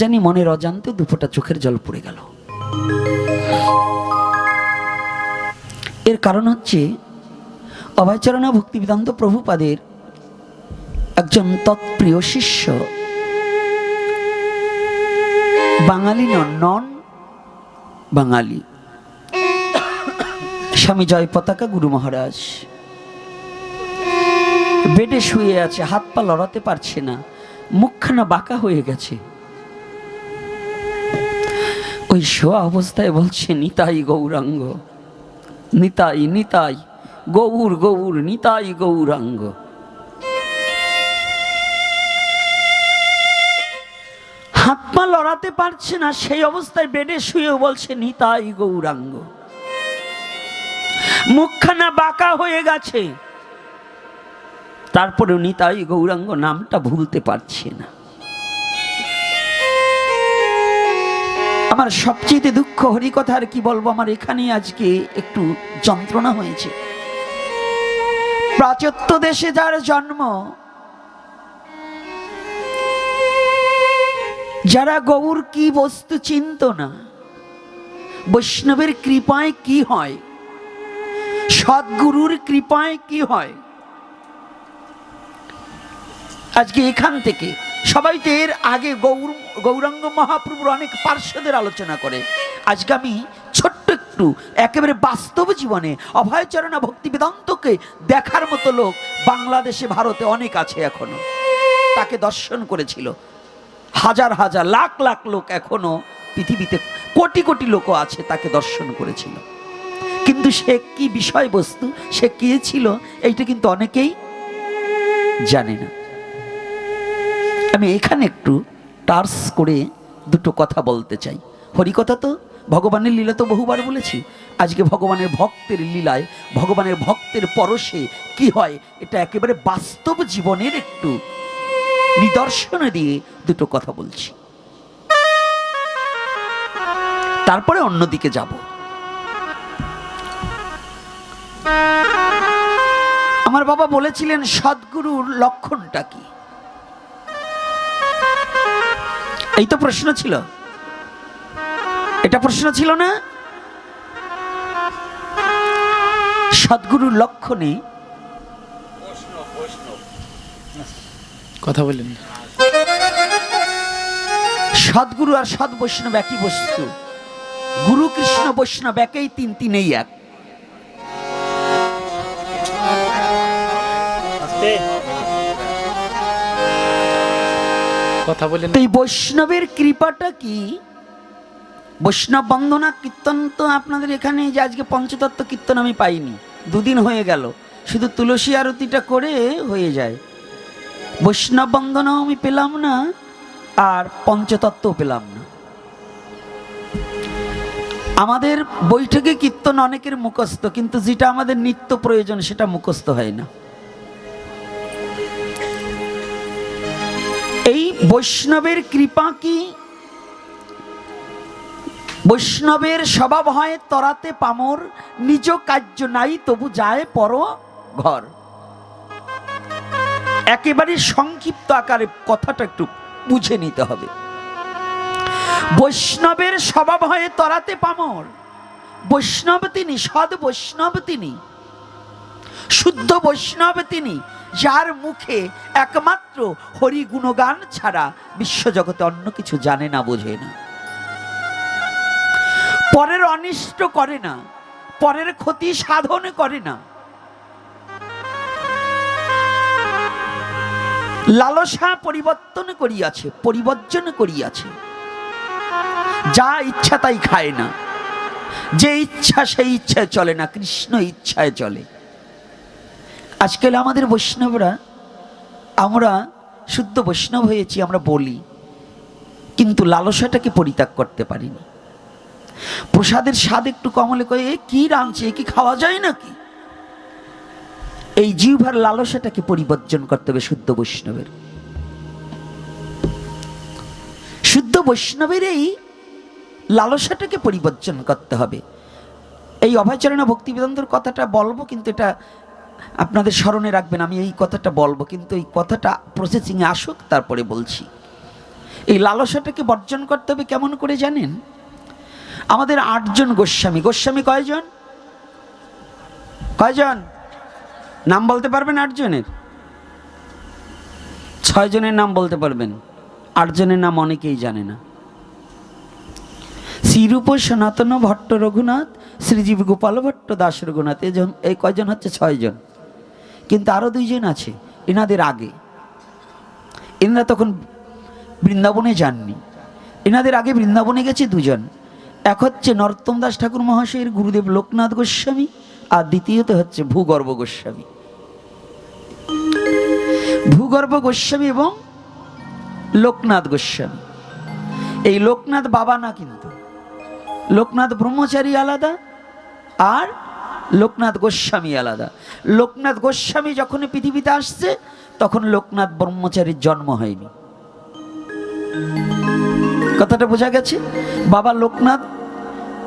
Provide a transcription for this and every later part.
জানি মনের অজান্তে দুপোটা চোখের জল পড়ে গেল। এর কারণ হচ্ছে, অভয়চরণা ভক্তিবেদান্ত প্রভুপাদের একজন তৎপ্রিয় শিষ্য, বাঙালি নন নন বাঙালি, স্বামী জয় পতাকা গুরু মহারাজ। বেডে শুয়ে আছে, হাত পা লড়াতে পারছে না, মুখখানা বাঁকা হয়ে গেছে। ওই শোয়া অবস্থায় বলছে, নিতাই গৌরাঙ্গ, নিতাই নিতাই, গৌর গৌর, নিতাই গৌরাঙ্গ। হাত পা লড়াতে পারছে না, সেই অবস্থায় বেডে শুয়ে বলছে, নিতাই গৌরাঙ্গ, মুখখানা বাঁকা হয়ে গেছে। তারপরে নিতাই গৌরাঙ্গ নামটা ভুলতে পারছে না। আমার সবচেয়ে দুঃখ হরিকথা আর কি বলব, আমার এখানে আজকে একটু যন্ত্রণা হয়েছে। প্রাচত্য দেশে যার জন্ম, যারা গৌর কি বস্তু চিনত না, বৈষ্ণবের কৃপায় কি হয়, সদ্গুরুর কৃপায় কি হয় আজকে এখান থেকে সবাই তো এর আগে গৌর গৌরাঙ্গ মহাপ্রভুর অনেক পার্শ্বদের আলোচনা করে। আজকে আমি ছোট্ট একটু, একেবারে বাস্তব জীবনে অভয়চরণা ভক্তি বেদান্তকে দেখার মতো লোক বাংলাদেশে, ভারতে অনেক আছে এখনও। তাকে দর্শন করেছিল। হাজার হাজার, লাখ লাখ লোক এখনও পৃথিবীতে, কোটি কোটি লোকও আছে তাকে দর্শন করেছিল। কিন্তু সে কি বিষয়বস্তু, সে কে ছিল, এইটা কিন্তু অনেকেই জানে না। আমি এখানে একটু টার্স করে দুটো কথা বলতে চাই। হরিকথা তো ভগবানের লীলা তো বহুবার বলেছি। আজকে ভগবানের ভক্তের লীলায়, ভগবানের ভক্তের পরশে কি হয়, এটা একেবারে বাস্তব জীবনের একটু নিদর্শন দিয়ে দুটো কথা বলছি। তারপরে অন্যদিকে যাব। আমার বাবা বলেছিলেন, সদ্গুরুর লক্ষণটা কি? এই তো প্রশ্ন ছিল। এটা প্রশ্ন ছিল না? সদ্গুরুর লক্ষণে কথা বলেন। সদ্গুরু আর সৎ বৈষ্ণব একই বস্তু। গুরু কৃষ্ণ বৈষ্ণব একই তিন তিনেই এক। কথা বলেন এই বৈষ্ণবের কৃপাটা কি? বৈষ্ণব বন্দনা কীর্তন তো আপনাদের এখানে যে আজকে পঞ্চতত্ত্ব কীর্তন আমি পাইনি। দুদিন হয়ে গেল। শুধু তুলসী আরতিটা করে হয়ে যায়। বৈষ্ণব বন্দনাও আমি পেলাম না, আর পঞ্চতত্ত্বও পেলাম না। আমাদের বৈঠকে কীর্তন অনেকের মুখস্থ, কিন্তু যেটা আমাদের নিত্য প্রয়োজন সেটা মুখস্থ হয় না। এই বৈষ্ণবের কৃপা কি? বৈষ্ণবের স্বভাব হয় তরাতে পামর, নিজ কার্য নাই তবু যায় পর ঘর। একেবারে সংক্ষিপ্ত আকারে কথাটা একটু বুঝে নিতে হবে। বৈষ্ণবের স্বভাব হয় তরাতে পামর, বৈষ্ণব তিনি সদ বৈষ্ণব তিনি। শুদ্ধ বৈষ্ণব তিনি, যার মুখে একমাত্র হরি গুণগান ছাড়া বিশ্বজগতে অন্য কিছু জানে না, বোঝে না। পরের অনিষ্ট করে না, পরের ক্ষতি সাধন করে না। লালসা পরিবর্তন করিয়াছে, পরিবর্জন করিয়াছে। যা ইচ্ছা তাই খায় না, যে ইচ্ছা সেই ইচ্ছায় চলে না, কৃষ্ণ ইচ্ছায় চলে। আজকাল আমাদের বৈষ্ণবরা, আমরা শুদ্ধ বৈষ্ণব হয়েছি, আমরা বলি। কিন্তু লালসাটাকে পরিত্যাগ করতে পারিনি। প্রসাদের স্বাদ একটু কমলে কয়ে, এ কি রাঁধছে, এ কি খাওয়া যায় নাকি? এই জিহ্বার লালসাটাকে পরিবর্জন করতে হবে শুদ্ধ বৈষ্ণবের। শুদ্ধ বৈষ্ণবের এই লালসাটাকে পরিবর্জন করতে হবে। এই অভয়চরণা ভক্তিবেদান্তর কথাটা বলব, কিন্তু এটা আপনাদের স্মরণে রাখবেন, আমি এই কথাটা বলব, কিন্তু এই কথাটা প্রসেসিংয়ে আসুক, তারপরে বলছি। এই লালসাটাকে বর্জন করতে হবে কেমন করে জানেন? আমাদের আটজন গোস্বামী। গোস্বামী কয়জন? কয়জন? নাম বলতে পারবেন আটজনের? ছয়জনের নাম বলতে পারবেন। আটজনের নাম অনেকেই জানে না। শ্রীরূপ সনাতন ভট্ট রঘুনাথ শ্রীজীব গোপাল ভট্ট দাস রঘুনাথ এই কয়জন হচ্ছে? ছয়জন। কিন্তু আরও দুইজন আছে, এনাদের আগে। এনারা তখন বৃন্দাবনে যাননি। এনাদের আগে বৃন্দাবনে গেছে দুজন। এক হচ্ছে নরোত্তম দাস ঠাকুর মহাশয়ের গুরুদেব লোকনাথ গোস্বামী আর দ্বিতীয়ত হচ্ছে ভূগর্ভ গোস্বামী। ভূগর্ভ গোস্বামী এবং লোকনাথ গোস্বামী। এই লোকনাথ বাবা না কিন্তু, লোকনাথ ব্রহ্মচারী আলাদা আর লোকনাথ গোস্বামী আলাদা। লোকনাথ গোস্বামী যখন পৃথিবীতে আসছে, তখন লোকনাথ ব্রহ্মচারীর জন্ম হয়নি। কথাটা বোঝা গেছে? বাবা লোকনাথ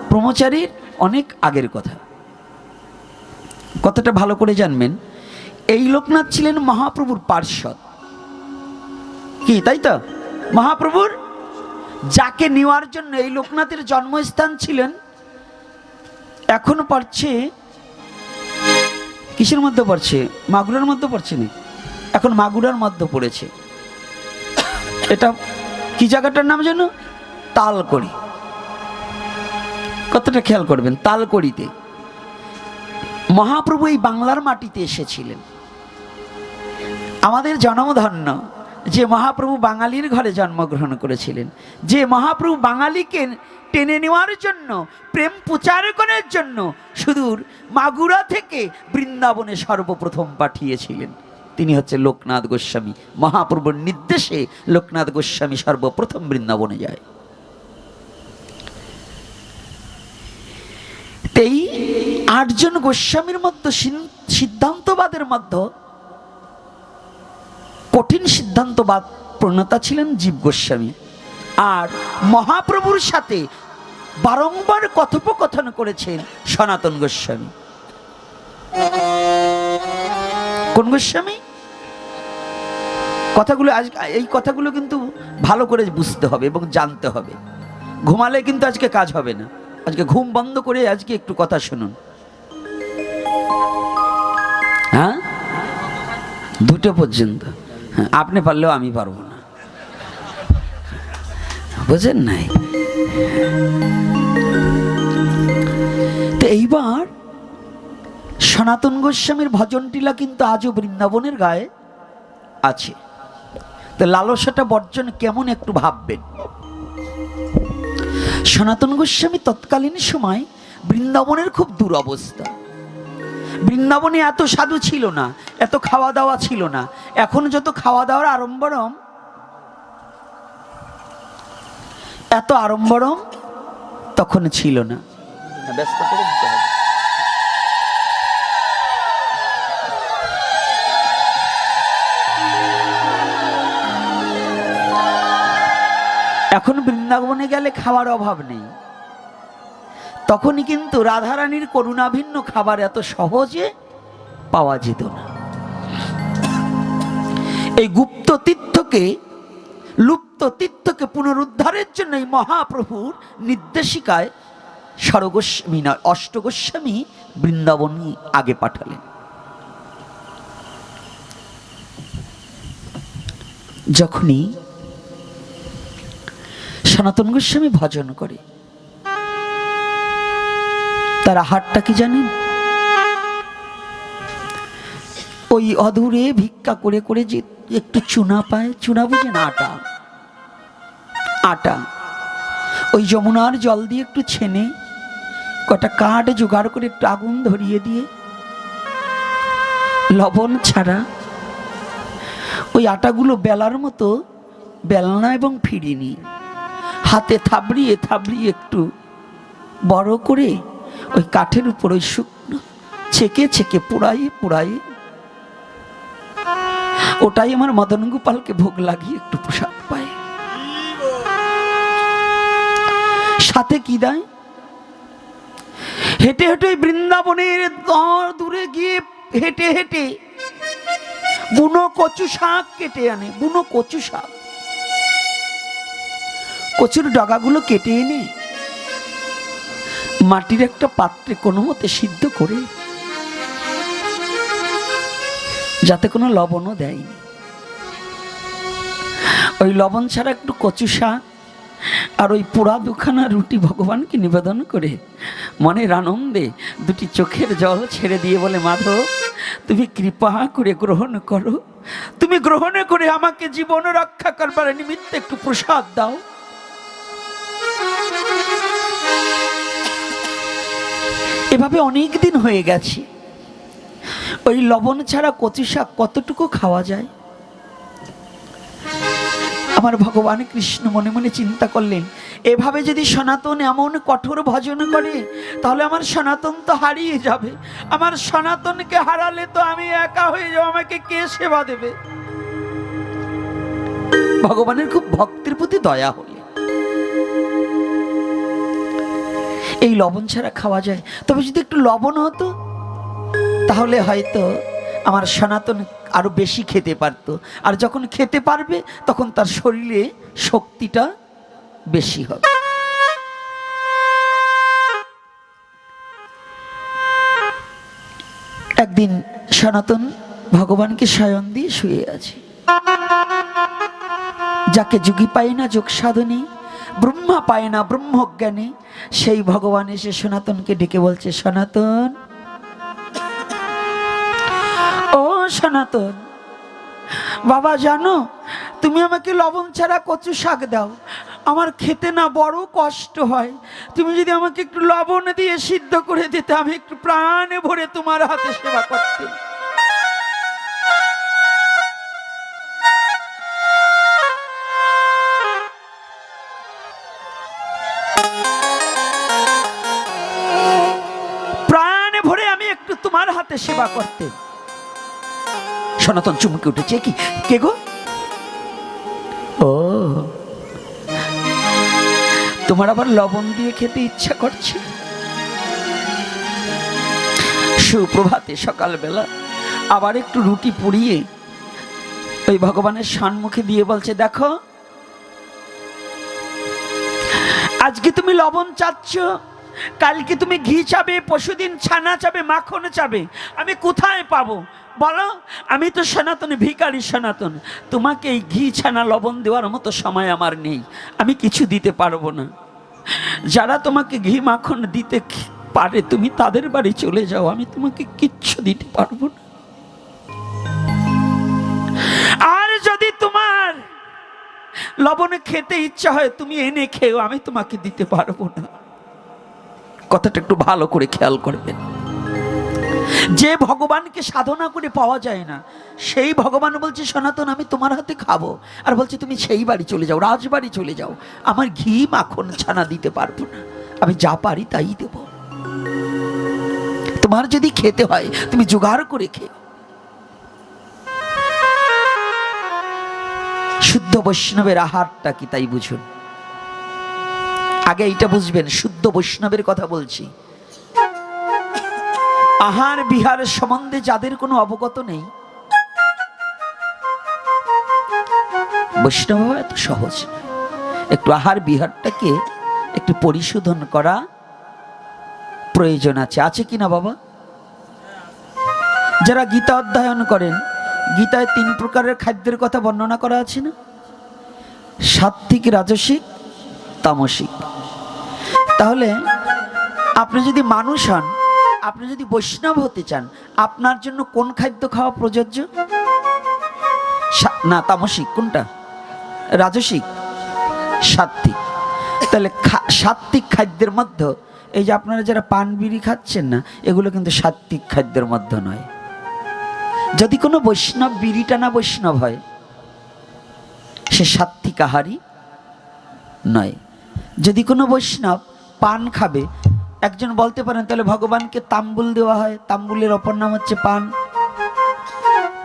ব্রহ্মচারীর অনেক আগের কথা। কথাটা ভালো করে জানবেন। এই লোকনাথ ছিলেন মহাপ্রভুর পার্শ্বদ। কি, তাই তো? মহাপ্রভুর? যাকে নেওয়ার জন্য এই লোকনাথের জন্মস্থান ছিলেন, এখন পড়ছে কিসের মধ্যে পড়ছে? মাগুরার মধ্যে পড়ছে নি? এখন মাগুরার মধ্যে পড়েছে। এটা কি জায়গাটার নাম যেন? তালকড়ি। কতটা খেয়াল করবেন, তালকড়িতে। মহাপ্রভু এই বাংলার মাটিতে এসেছিলেন। আমাদের জন্মধন্য যে মহাপ্রভু বাঙালির ঘরে জন্মগ্রহণ করেছিলেন, যে মহাপ্রভু বাঙালিকে টেনে নেওয়ার জন্য, প্রেম প্রচারকনের জন্য সুদূর মাগুরা থেকে বৃন্দাবনে সর্বপ্রথম পাঠিয়েছিলেন। তিনি হচ্ছে লোকনাথ গোস্বামী। মহাপ্রভুর নির্দেশে লোকনাথ গোস্বামী সর্বপ্রথম বৃন্দাবনে যায়। তেই আটজন গোস্বামীর মধ্যে সিদ্ধান্তবাদের মধ্যে কঠিন সিদ্ধান্তবাদ প্রণেতা ছিলেন জীব গোস্বামী। আর মহাপ্রভুর সাথে বারংবার কথোপকথন করেছেন সনাতন গোস্বামী। কোন গোস্বামী? কথাগুলো আজ, এই কথাগুলো কিন্তু ভালো করে বুঝতে হবে এবং জানতে হবে। ঘুমালে কিন্তু আজকে কাজ হবে না। আজকে ঘুম বন্ধ করে আজকে একটু কথা শুনুন। হ্যাঁ? দুটো পর্যন্ত। আপনি পারলেও আমি পারব না। বুঝেন নাই? তো এইবার সনাতন গোস্বামীর ভজন টিলা কিন্তু আজও বৃন্দাবনের গায়ে আছে। তো লালসাটা বর্জন কেমন একটু ভাববেন। সনাতন গোস্বামী তৎকালীন সময় বৃন্দাবনের খুব দুরবস্থা। বৃন্দাবনে এত সাধু ছিল না, এত খাওয়া দাওয়া ছিল না। এখন যত খাওয়া দাওয়ার আড়ম্বরম, এত আড়ম্বরম তখন ছিল না। এখন বৃন্দাবনে গেলে খাওয়ার অভাব নেই। তখনই কিন্তু রাধারানীর করুণাভিন্ন খাবার এত সহজে পাওয়া যেত না। এই গুপ্ত তীর্থকে, লুপ্ত তীর্থকে পুনরুদ্ধারের জন্য এই মহাপ্রভুর নির্দেশিকায় স্বরগোস্বামী নয় অষ্টগোস্বামী বৃন্দাবনী আগে পাঠালেন। যখনই সনাতন গোস্বামী ভজন করে তার আহারটা কি জানেন? ওই অধুরে ভিক্ষা করে করে যে একটু চুনা পায়, চুনা বুঝেন আটা? আটা। ওই যমুনার জল দিয়ে একটু ছেনে, কটা কাঠ জোগাড় করে একটু আগুন ধরিয়ে দিয়ে, লবণ ছাড়া ওই আটাগুলো বেলার মতো বেলনা এবং ফিরিনি। হাতে থাবড়িয়ে থাবড়িয়ে একটু বড় করে ওই কাঠের উপর ওই শুকনো ছেকে ছেকে পোড়াই পোড়াই। ওটাই আমার মদন গোপালকে ভোগ লাগিয়ে একটু প্রসাদ পায়। সাথে কি দেয়? হেঁটে হেঁটে বৃন্দাবনের দর দূরে গিয়ে হেঁটে হেঁটে বুনো কচু শাক কেটে আনে, বুনো কচু শাক। কচুর ডগাগুলো কেটে এনে মাটির একটা পাত্রে কোনো মতে সিদ্ধ করে যাতে কোনো লবণও দেয়নি। ওই লবণ ছাড়া একটু কচু শাক আর ওই পোড়া দুখানা রুটি ভগবানকে নিবেদন করে মনের আনন্দে দুটি চোখের জল ছেড়ে দিয়ে বলে, মাধব, তুমি কৃপা করে গ্রহণ করো। তুমি গ্রহণ করে আমাকে জীবন রক্ষা করবার নিমিত্তে একটু প্রসাদ দাও। এভাবে অনেক দিন হয়ে গেছে। ওই লবণ ছাড়া কচি শাক কতটুকু খাওয়া যায়? আমার ভগবান কৃষ্ণ মনে মনে চিন্তা করলেন, এভাবে যদি সনাতন এমন কঠোর ভজন করে, তাহলে আমার সনাতন তো হারিয়ে যাবে। আমার সনাতনকে হারালে তো আমি একা হয়ে যাব, আমাকে কে সেবা দেবে? ভগবানের খুব ভক্তির প্রতি দয়া হলে। এই লবণ ছাড়া খাওয়া যায়। তবে যদি একটু লবণ হতো, তাহলে হয়তো আমার সনাতন আরও বেশি খেতে পারতো। আর যখন খেতে পারবে, তখন তার শরীরে শক্তিটা বেশি হবে। একদিন সনাতন ভগবানকে স্বয়ং দিয়ে শুয়ে আছে। যাকে যুগী পায় না যোগ সাধনী ব্রহ্মা পায় না ব্রহ্মজ্ঞানী। সেই ভগবান এসে সনাতনকে ডেকে বলছে, সনাতন, ও সনাতন, বাবা জানো, তুমি আমাকে লবণ ছাড়া কচু শাক দাও। আমার খেতে না বড় কষ্ট হয়। তুমি যদি আমাকে একটু লবণ দিয়ে সিদ্ধ করে দিতে, আমি একটু প্রাণে ভরে তোমার হাতে সেবা করতে। হাতে সেবা করতে। সনাতন চুমকে উঠেছে কি? কে গো? ও। তোমার আবার লবণ দিয়ে খেতে ইচ্ছা করছে? সুপ্রভাতে সকালবেলা আবার একটু রুটি পুড়িয়ে ওই ভগবানের সম্মুখে দিয়ে বলছে, দেখো, আজকে তুমি লবণ চাচ্ছ কালকে তুমি ঘি চাবে পশুদিন ছানা চাবে, মাখন চাবে, আমি কোথায় পাবো? বলো, আমি তো সনাতন ভিকারি সনাতন। তোমাকে এই ঘি, ছানা, লবণ দেওয়ার মতো সময় আমার নেই। আমি কিছু দিতে পারব না। যারা তোমাকে ঘি, মাখন দিতে পারে, তুমি তাদের বাড়ি চলে যাও। আমি তোমাকে কিচ্ছু দিতে পারব না। আর যদি তোমার লবণে খেতে ইচ্ছা হয়, তুমি এনে খেও আমি তোমাকে দিতে পারব না। কথাটা একটু ভালো করে খেয়াল করবেন। যে ভগবানকে সাধনা করে পাওয়া যায় না, সেই ভগবান বলছে, সনাতন, আমি তোমার হাতে খাব। আর বলছে, তুমি সেই বাড়ি চলে যাও, রাজবাড়ি চলে যাও। আমার ঘি মাখন ছানা দিতে পারব না। আমি যা পারি তাই দেব। তোমার যদি খেতে হয়, তুমি জোগাড় করে খেও। শুদ্ধ বৈষ্ণবের আহারটা কি তাই বুঝুন? আগে এইটা বুঝবেন, শুদ্ধ বৈষ্ণবের কথা বলছি। আহার বিহার সম্বন্ধে যাদের কোনো অবগত নেই, বৈষ্ণব এত সহজ। একটু আহার বিহারটাকে একটু পরিশোধন করা প্রয়োজন আছে। আছে কিনা বাবা? যারা গীতা অধ্যয়ন করেন, গীতায় তিন প্রকারের খাদ্যের কথা বর্ণনা করা আছে না? সাত্বিক রাজসিক, তামসিক। তাহলে আপনি যদি মানুষ হন, আপনি যদি বৈষ্ণব হতে চান, আপনার জন্য কোন খাদ্য খাওয়া প্রযোজ্য? না, তামসিক, কোনটা? রাজসিক সাত্বিক তাহলে সাত্বিক খাদ্যের মধ্যে, এই যে আপনারা যারা পান বিড়ি খাচ্ছেন না, এগুলো কিন্তু সাত্বিক খাদ্যের মধ্যে নয়। যদি কোনো বৈষ্ণব বিড়ি টানা বৈষ্ণব হয়, সে সাত্বিক আহারই নয়। যদি কোনো বৈষ্ণব পান খাবে। একজন বলতে পারেন, তাহলে ভগবানকে তাম্বুল দেওয়া হয়। তাম্বুলের অপর নাম হচ্ছে পান।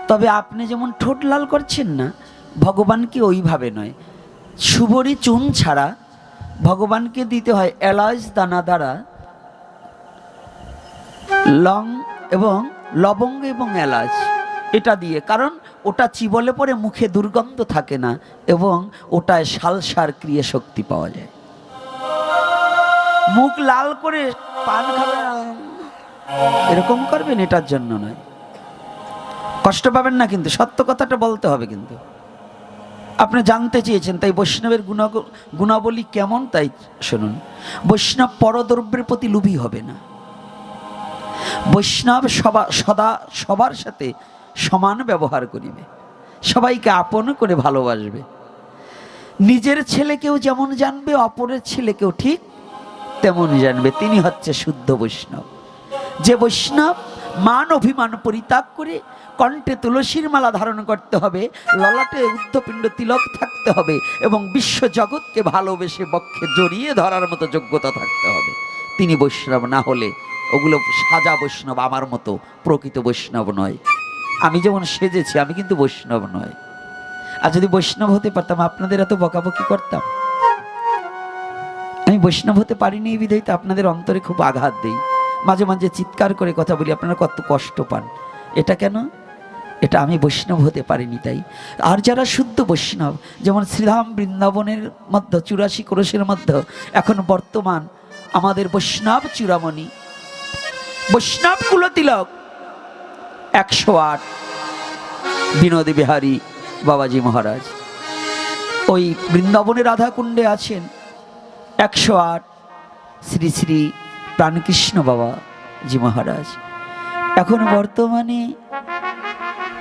তবে আপনি যেমন ঠোঁট লাল করছেন না ভগবানকে ওইভাবে নয়। সুবরি চুন ছাড়া ভগবানকে দিতে হয় এলাচ দানা দ্বারা লং এবং লবঙ্গ এবং এলাচ। এটা দিয়ে, কারণ ওটা চিবলে পরে মুখে দুর্গন্ধ থাকে না এবং ওটায় সালসার ক্রিয়া শক্তি পাওয়া যায়। মুখ লাল করে পান খাবেন? এরকম করবেন এটার জন্য নয়। কষ্ট পাবেন না কিন্তু, সত্য কথাটা বলতে হবে কিন্তু। আপনি জানতে চেয়েছেন, তাই বৈষ্ণবের গুণ গুণাবলী কেমন তাই শুনুন। বৈষ্ণব পরদ্রব্যের প্রতি লোভী হবে না। বৈষ্ণব সবা, সদা সবার সাথে সমান ব্যবহার করিবে। সবাইকে আপন করে ভালোবাসবে। নিজের ছেলেকেও যেমন জানবে, অপরের ছেলেকেও ঠিক তেমন জানবে, তিনি হচ্ছে শুদ্ধ বৈষ্ণব। যে বৈষ্ণব মান অভিমান পরিত্যাগ করে কণ্ঠে তুলসীর মালা ধারণ করতে হবে, ললাটে উদ্ধপিণ্ড তিলক থাকতে হবে এবং বিশ্ব জগৎকে ভালোবেসে বক্ষে জড়িয়ে ধরার মতো যোগ্যতা থাকতে হবে। তিনি বৈষ্ণব না হলে ওগুলো সাজা বৈষ্ণব, আমার মতো প্রকৃত বৈষ্ণব নয়। আমি যেমন সেজেছি, আমি কিন্তু বৈষ্ণব নয়। আর যদি বৈষ্ণব হতে পারতাম, আপনাদের এত বকাবকি করতাম? বৈষ্ণব হতে পারিনি এই বিধায় আপনাদের অন্তরে খুব আঘাত দেই। মাঝে মাঝে চিৎকার করে কথা বলি, আপনারা কত কষ্ট পান। এটা কেন? এটা আমি বৈষ্ণব হতে পারিনি তাই। আর যারা শুদ্ধ বৈষ্ণব, যেমন শ্রীধাম বৃন্দাবনের মধ্যে, চুরাশি ক্রোশের মধ্যে, এখন বর্তমান আমাদের বৈষ্ণব চূড়ামণি। বৈষ্ণব কুলতিলক একশো আট। বিনোদী বিহারী বাবাজি মহারাজ। ওই বৃন্দাবনের রাধাকুণ্ডে আছেন। একশো আট শ্রী শ্রী প্রাণকৃষ্ণ বাবা জি মহারাজ। এখন বর্তমানে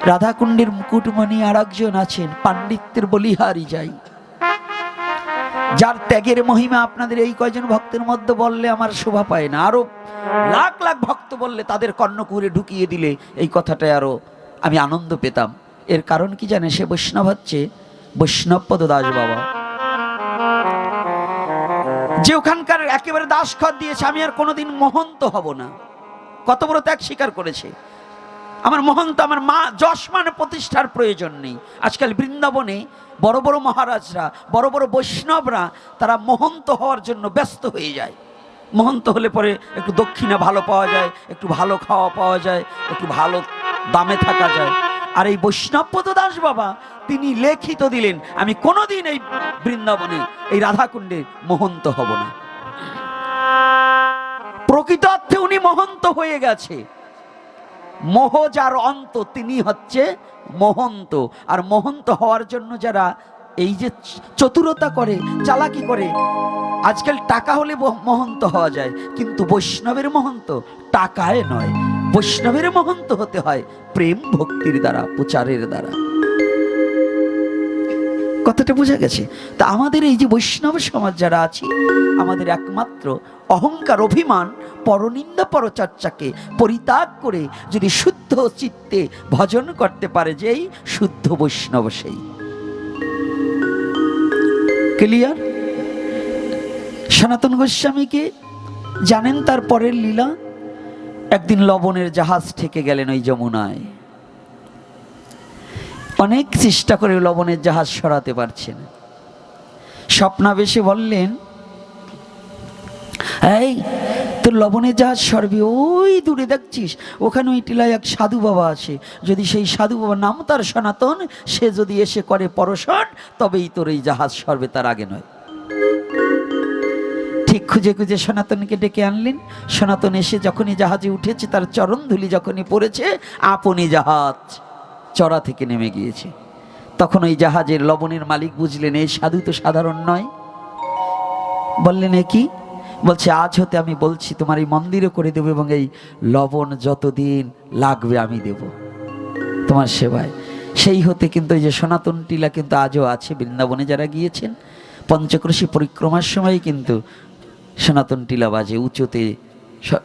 রাধাকুণ্ডের মুকুটমণি আর একজন আছেন, পাণ্ডিত্যের বলিহারি যাই। যার ত্যাগের মহিমা আপনাদের এই কয়জন ভক্তের মধ্যে বললে আমার শোভা পায় না। আরও লাখ লাখ ভক্ত বললে তাদের কর্ণকুরে ঢুকিয়ে দিলে এই কথাটায় আরও আমি আনন্দ পেতাম। এর কারণ কি জানে সে বৈষ্ণব হচ্ছে বৈষ্ণব পদ দাস বাবা। যে ওখানকার একেবারে দাসখত দিয়েছে, আমি আর কোনোদিন মহন্ত হব না। কত বড় ত্যাগ স্বীকার করেছে। আমার মহন্ত, আমার মা যশমান প্রতিষ্ঠার প্রয়োজন নেই। আজকাল বৃন্দাবনে বড় বড় মহারাজরা, বড় বড় বৈষ্ণবরা, তারা মহন্ত হওয়ার জন্য ব্যস্ত হয়ে যায়। মহন্ত হলে পরে একটু দক্ষিণা ভালো পাওয়া যায়, একটু ভালো খাওয়া পাওয়া যায়, একটু ভালো দামে থাকা যায়। আর এই বৈষ্ণবপদ দাস বাবা, তিনি লেখিত দিলেন, আমি কোনোদিন এই বৃন্দাবনে, এই রাধাকুণ্ডে মহন্ত হব না। প্রকৃত অর্থে উনি মহন্ত হয়ে গেছে। মোহ যার অন্ত, তিনি হচ্ছে মহন্ত। আর মহন্ত হওয়ার জন্য যারা এই যে চতুরতা করে, চালাকি করে, আজকাল টাকা হলে মহন্ত হওয়া যায়, কিন্তু বৈষ্ণবের মহন্ত টাকায় নয়। বৈষ্ণবের মহন্ত হতে হয়, প্রেম ভক্তির দ্বারা, প্রচারের দ্বারা। কথাটা বোঝা গেছে? তা আমাদের এই যে বৈষ্ণব সমাজ যারা আছি, আমাদের একমাত্র অহংকার অভিমান, পরনিন্দা পরচর্চাকে পরিত্যাগ করে যদি শুদ্ধ চিত্তে ভজন করতে পারে যেই, শুদ্ধ বৈষ্ণব সেই। ক্লিয়ার? সনাতন গোস্বামীকে জানেন তার পরের লীলা? একদিন লবণের জাহাজ থেকে গেলেন ওই যমুনায়। অনেক চেষ্টা করে লবণের জাহাজ সরাতে পারছেন। স্বপ্নাবেশে বললেন, এই, তোর লবণের জাহাজ সরবি, ওই দূরে দেখছিস, ওখানে ওই টিলায় এক সাধু বাবা আছে। যদি সেই সাধু বাবার নাম তার সনাতন, সে যদি এসে করে পরশন, তবেই তোর এই জাহাজ সরবে তার আগে নয়। ঠিক খুঁজে খুঁজে সনাতনকে ডেকে আনলেন। সনাতন এসে যখনই জাহাজে উঠেছে, তার চরণ ধুলি যখনই পড়েছে, আপনি জাহাজ চড়া থেকে নেমে গিয়েছে। তখন ওই জাহাজের লবণের মালিক বুঝলেন এই সাধু তো সাধারণ নয়। বললেন, এ কি? বলছে, আজ হতে আমি বলছি, তোমার এই মন্দিরও করে দেবো এবং এই লবণ যতদিন লাগবে আমি দেব তোমার সেবায়। সেই হতে কিন্তু এই যে সনাতন টিলা কিন্তু আজও আছে, বৃন্দাবনে যারা গিয়েছেন। পঞ্চক্রোশী পরিক্রমার সময় কিন্তু সনাতন টিলা বাজে, উঁচুতে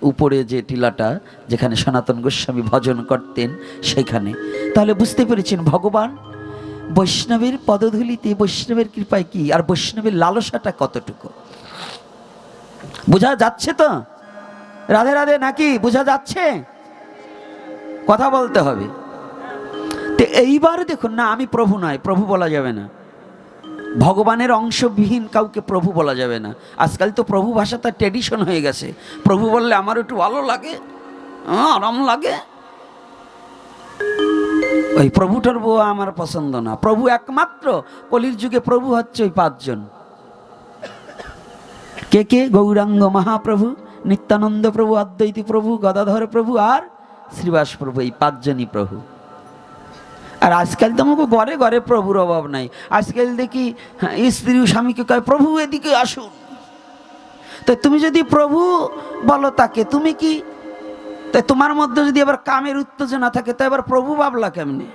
উপরে যে টিলাটা যেখানে সনাতন গোস্বামী ভজন করতেন, সেখানে। তাহলে বুঝতে পেরেছেন ভগবান, বৈষ্ণবের পদধূলিতে বৈষ্ণবের কৃপায় কি, আর বৈষ্ণবের লালসাটা কতটুকু? বোঝা যাচ্ছে তো? রাধে রাধে, নাকি বোঝা যাচ্ছে? কথা বলতে হবে। তো এইবার দেখুন না, আমি প্রভু নয়, প্রভু বলা যাবে না। ভগবানের অংশবিহীন কাউকে প্রভু বলা যাবে না। আজকাল তো প্রভু ভাষা তার ট্রেডিশন হয়ে গেছে। প্রভু বললে আমার একটু ভালো লাগে আহ, আরাম লাগে। ওই প্রভুটার বউ আমার পছন্দ না। প্রভু একমাত্র কলির যুগে প্রভু হচ্ছে ওই পাঁচজন। কে কে? গৌরাঙ্গ মহাপ্রভু নিত্যানন্দ প্রভু অদ্বৈতী প্রভু গদাধর প্রভু আর শ্রীবাস প্রভু এই পাঁচজনই প্রভু। আর আজকাল তো আমাকে ঘরে ঘরে প্রভুর অভাব নাই। আজকাল দেখি হ্যাঁ, স্ত্রী স্বামীকে কয় প্রভু এদিকে আসুন। তো তুমি যদি প্রভু বলো তাকে তুমি কি? তাই তোমার মধ্যে যদি আবার কামের উত্তেজনা থাকে তো এবার প্রভু ভাবলা কেমনি?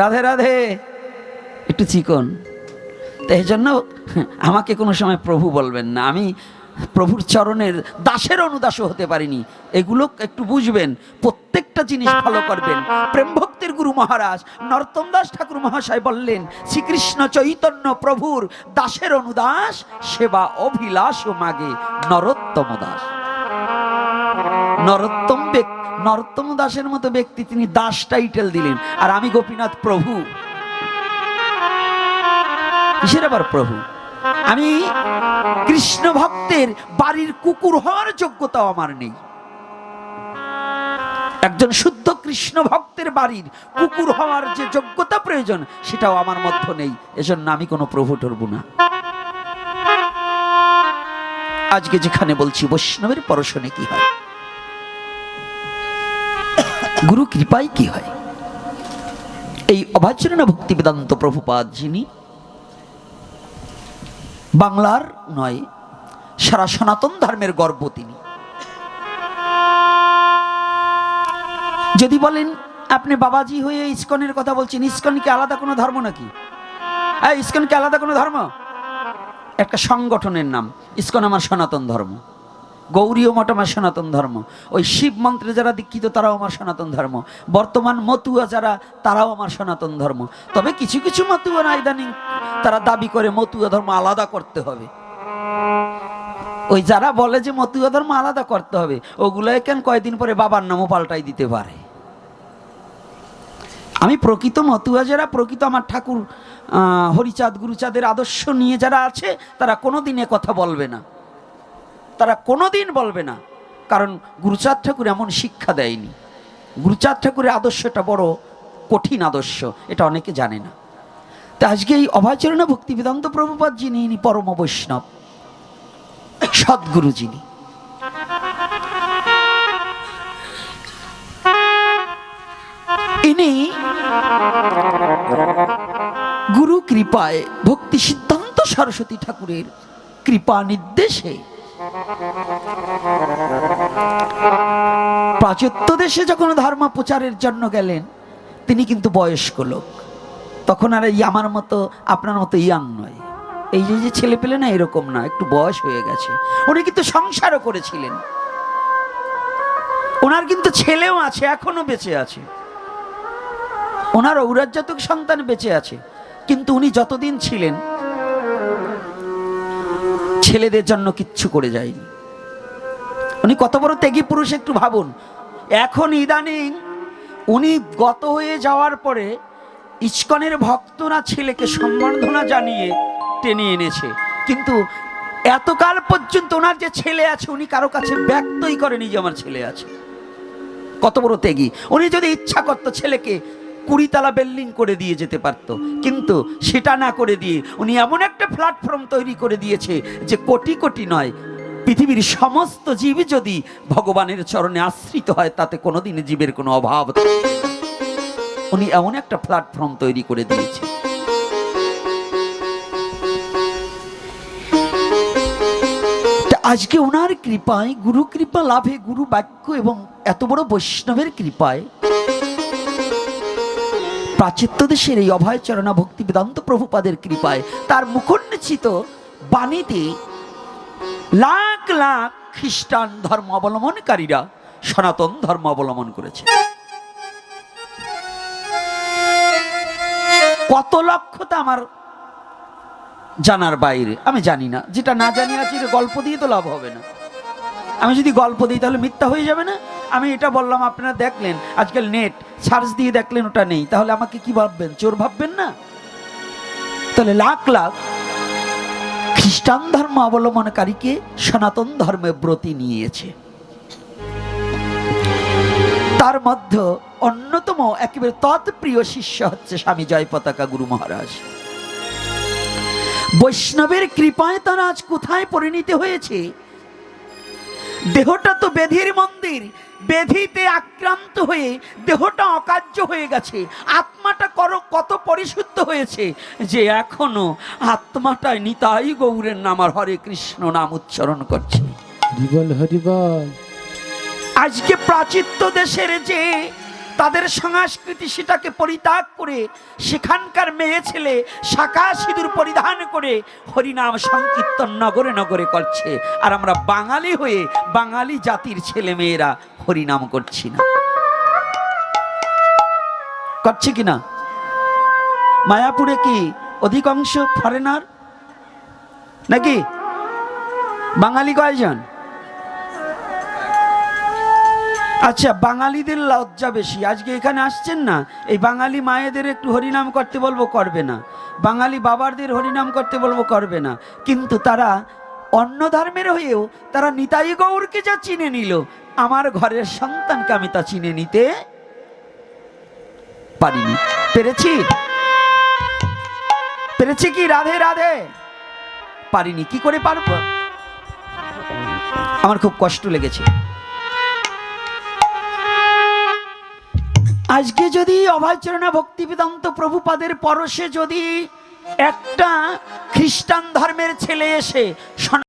রাধে রাধে একটু চিকন। তাই জন্য আমাকে কোনো সময় প্রভু বলবেন না। আমি প্রভুর চরণের দাসের অনুদাসও হতে পারিনি। এগুলো একটু বুঝবেন, প্রত্যেকটা জিনিস ফলো করবেন। প্রেম ভক্তির গুরু মহারাজ নরোত্তম দাস ঠাকুর মহাশয় বললেন, শ্রীকৃষ্ণ চৈতন্য প্রভুর দাসের অনুদাস, সেবা অভিলাষ মাগে নরোত্তম দাস। নরোত্তম নরোত্তম দাসের মতো ব্যক্তি তিনি দাস টাইটেল দিলেন। আর আমি গোপীনাথ প্রভু। কিসের আবার প্রভু? আমি কৃষ্ণ ভক্তের বাড়ির কুকুর হওয়ার যোগ্যতাও আমার নেই। একজন শুদ্ধ কৃষ্ণ ভক্তের বাড়ির কুকুর হওয়ার যে যোগ্যতা প্রয়োজন, সেটাও আমার মধ্যে নেই। এজন্য আমি কোনো প্রভু টরব না। আজকে যেখানে বলছি, বৈষ্ণবের পরশনে কি হয়? গুরু কৃপায় কি হয়? এই অভাচরণা ভক্তি বেদান্ত প্রভুপাদ যিনি বাংলার নয়, সারা সনাতন ধর্মের গর্ব তিনি। যদি বলেন, আপনি বাবাজি হয়ে ইস্কনের কথা বলছেন, ইস্কন কি আলাদা কোনো ধর্ম নাকি? হ্যাঁ ইস্কন কি আলাদা কোনো ধর্ম? একটা সংগঠনের নাম, ইস্কন আমার সনাতন ধর্ম। গৌরীয় মঠ আমার সনাতন ধর্ম। ওই শিব মন্ত্রে যারা দীক্ষিত, তারাও আমার সনাতন ধর্ম। বর্তমান মতুয়া যারা, তারাও আমার সনাতন ধর্ম। তবে কিছু কিছু মতুয়া না ইদানিং, তারা দাবি করে মতুয়া ধর্ম আলাদা করতে হবে। ওই যারা বলে যে মতুয়া ধর্ম আলাদা করতে হবে, ওগুলো কেন কয়দিন পরে বাবার নামও পাল্টাই দিতে পারে? আমি প্রকৃত মতুয়া যারা, প্রকৃত আমার ঠাকুর হরিচাঁদ, গুরুচাঁদের আদর্শ নিয়ে যারা আছে, তারা কোনো দিনে কথা বলবে না। তারা কোনো দিন বলবে না। কারণ গুরুচাঁদ ঠাকুর এমন শিক্ষা দেয়নি। গুরুচাঁদ ঠাকুরের আদর্শটা বড় কঠিন আদর্শ, এটা অনেকে জানে না। তা আজকে এই অভয়চরণা ভক্তি বেদান্ত প্রভুপাদ যিনি, ইনি পরম বৈষ্ণব, সদ্গুরু যিনি। ইনি গুরু কৃপায় ভক্তি সিদ্ধান্ত সরস্বতী ঠাকুরের কৃপা নির্দেশে প্রাচুত্য দেশে যখন ধর্ম প্রচারের জন্য গেলেন, তিনি কিন্তু বয়স্ক লোক। তখন আর এই আমার মতো, আপনার মতো ইয়াং নয়। এই যে যে ছেলে পেলে না এরকম না, একটু বয়স হয়ে গেছে। উনি কিন্তু সংসারও করেছিলেন। ওনার কিন্তু ছেলেও আছে, এখনও বেঁচে আছে। ওনার ঔরাজ্যাতক সন্তান বেঁচে আছে। কিন্তু উনি যতদিন ছিলেন ছেলেদের জন্য কিচ্ছু করে যায়নি। উনি কত বড় ত্যাগী পুরুষ একটু ভাবুন। এখন ইদানিং উনি গত হয়ে যাওয়ার পরে ইস্কনের ভক্তরা ছেলেকে সম্বর্ধনা জানিয়ে টেনে এনেছে। কিন্তু এতকাল পর্যন্ত ওনার যে ছেলে আছে, উনি কারও কাছে ব্যক্তই করেনি যে আমার ছেলে আছে। কত বড় ত্যাগী। উনি যদি ইচ্ছা করতো ছেলেকে কুড়িতলা বিল্ডিং করে দিয়ে যেতে পারত। কিন্তু সেটা না করে দিয়ে উনি এমন একটা প্ল্যাটফর্ম তৈরি করে দিয়েছে যে কোটি কোটি নয়, পৃথিবীর সমস্ত জীব যদি ভগবানের চরণে আশ্রিত হয়, তাতে কোনোদিন জীবের কোনো অভাব উনি এমন একটা প্ল্যাটফর্ম তৈরি করে দিয়েছে। আজকে ওনার কৃপায় গুরু কৃপা লাভে, গুরু বাক্য এবং এত বড় বৈষ্ণবের কৃপায় প্রাচিত্য দেশের এই অভয় চরণা ভক্তি বেদান্ত প্রভুপাদের কৃপায় তার মুখোন্নচিত বাণীতে লাখ লাখ খ্রিস্টান ধর্ম অবলম্বনকারীরা সনাতন ধর্ম অবলম্বন করেছে। কত লক্ষ তা আমার জানার বাইরে, আমি জানি না। যেটা না জানি আছে গল্প দিয়ে তো লাভ হবে না। আমি যদি গল্প দিই তাহলে মিথ্যা হয়ে যাবে না? আমি এটা বললাম, আপনারা দেখলেন, আজকাল নেট সার্চ দিয়ে দেখলেন ওটা নেই, তাহলে আমাকে কি ভাববেন? চোর ভাববেন না? তাহলে লাখ লাখ খ্রিস্টান ধর্ম অবলম্বনকারীকে সনাতন ধর্মে ব্রতি নিয়েছে। তার মধ্যে অন্যতম একেবারে তৎপ্রিয় শিষ্য হচ্ছে স্বামী জয় পতাকা গুরু মহারাজ। বৈষ্ণবের কৃপায় তারা আজ কোথায় পরিণত হয়েছে? দেহটা তো বেধির মন্দির। বেধিতে আক্রান্ত হয়ে দেহটা অকার্য হয়ে গেছে। আত্মাটা করো কত পরিশুদ্ধ হয়েছে যে এখনও আত্মাটায় নিতাই গৌরের নাম আর হরে কৃষ্ণ নাম উচ্চারণ করছে। হরিবল হরিবল। আজকে প্রাচিত্য দেশের যে তাদের সংস্কৃতি সেটাকে পরিত্যাগ করে সেখানকার মেয়ে ছেলে শাখা সিঁদুর পরিধান করে হরিনাম সংকীর্তন নগরে নগরে করছে। আর আমরা বাঙালি হয়ে বাঙালি জাতির ছেলে মেয়েরা হরিনাম করছি না। করছে কি না? মায়াপুরে কি অধিকাংশ ফরেনার নাকি? বাঙালি কয়জন? আচ্ছা বাঙালিদের লজ্জা বেশি। আজকে এখানে আসছেন না? এই বাঙালি মায়েদের একটু হরিনাম করতে বলব, করবে না। বাঙালি বাবারদের হরিনাম করতে বলব, করবে না। কিন্তু তারা অন্য ধর্মের হয়েও তারা নিতাই গৌরকে যা চিনে নিল, আমার ঘরের সন্তানকে আমি তা চিনে নিতে পারিনি। পেরেছি? পেরেছি কি? রাধে রাধে। পারিনি, কি করে পারব? আমার খুব কষ্ট লেগেছে। আজকে যদি অভয়চরণা ভক্তিবেদান্ত প্রভুপাদের পরশে যদি একটা খ্রিস্টান ধর্মের ছেলে এসে